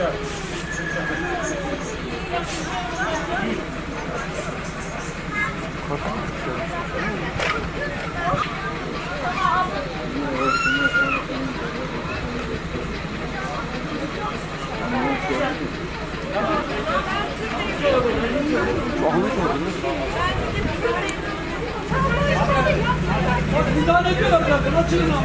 Bir daha ne diyorlar zaten? Açılın abi.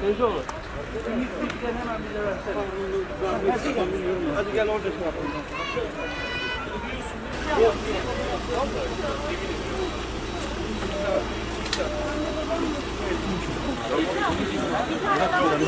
Teyze olur. Mikten hemen bize versene. Hadi gel orada şey yapalım. Yok. Yok.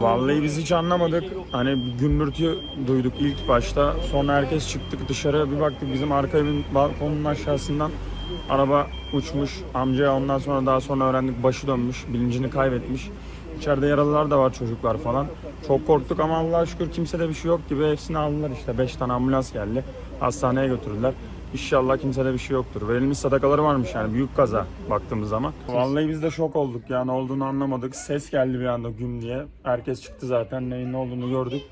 Vallahi biz hiç anlamadık. Hani bir gümbürtü duyduk ilk başta. Sonra herkes çıktık dışarı bir baktık bizim arka evin balkonunun aşağısından araba uçmuş. Amcaya ondan sonra daha sonra öğrendik başı dönmüş, bilincini kaybetmiş. İçeride yaralılar da var çocuklar falan. Çok korktuk ama Allah'a şükür kimsede bir şey yok gibi hepsini aldılar işte. 5 tane ambulans geldi. Hastaneye götürdüler. İnşallah kimsede bir şey yoktur. Verilmiş sadakaları varmış yani büyük kaza baktığımız zaman. Vallahi biz de şok olduk ya ne olduğunu anlamadık. Ses geldi bir anda güm diye. Herkes çıktı zaten neyin ne olduğunu gördük.